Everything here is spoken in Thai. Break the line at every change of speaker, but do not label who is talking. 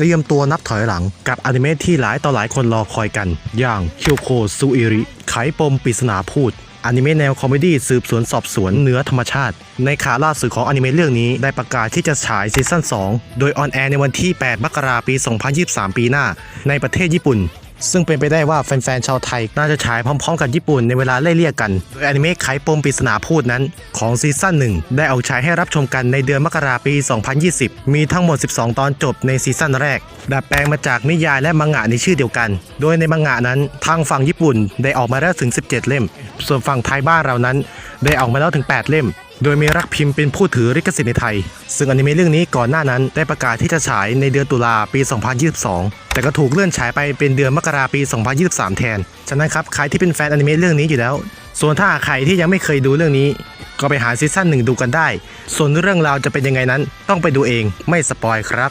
เตรียมตัวนับถอยหลังกับอนิเมะที่หลายต่อหลายคนรอคอยกัน อย่างคิวโคซูอิริ ไขปมปริศนาพูดอนิเมะแนวคอมเมดี้สืบสวนสอบสวนเหนือธรรมชาติ ในขาล่าสุดของอนิเมะเรื่องนี้ได้ประกาศที่จะฉายซีซั่น2 โดยออนแอร์ในวันที่ 8 มกราคมปี 2023 ปีหน้า ในประเทศญี่ปุ่น ซึ่งเป็นไปได้ว่าแฟนๆชาวไทย น่าจะฉายพร้อมๆกับญี่ปุ่นในเวลาไล่เลี่ยกันโดยอนิเมะไขปมปริศนาพูดนั้น ของซีซั่นหนึ่งได้เอาฉายให้รับชมกันในเดือนมกราปี 2020 มีทั้งหมด 12 ตอนจบในซีซั่นแรก ดัดแปลงมาจากนิยายและมังงะในชื่อเดียวกัน โดยในมังงะนั้นทางฝั่งญี่ปุ่นได้ออกมาแล้วถึง 17 เล่ม ส่วนฝั่งไทยบ้านเรานั้น ได้ออกมาแล้วถึง 8 เล่ม โดยมีรักพิมพ์เป็นผู้ถือลิขสิทธิ์ในไทย ซึ่งอนิเมะเรื่องนี้ก่อนหน้านั้นได้ประกาศที่จะฉายในเดือนตุลาปี 2022 แต่ก็ถูกเลื่อนฉายไปเป็นเดือนมกราปี 2023 แทน ฉะนั้นครับใครที่เป็นแฟนอนิเมะเรื่องนี้อยู่แล้ว ส่วนถ้าใครที่ยังไม่เคยดูเรื่องนี้ ก็ไปหาซีซั่นหนึ่งดูกันได้ ส่วนเรื่องราวจะเป็นยังไงนั้นต้องไปดูเองไม่สปอยครับ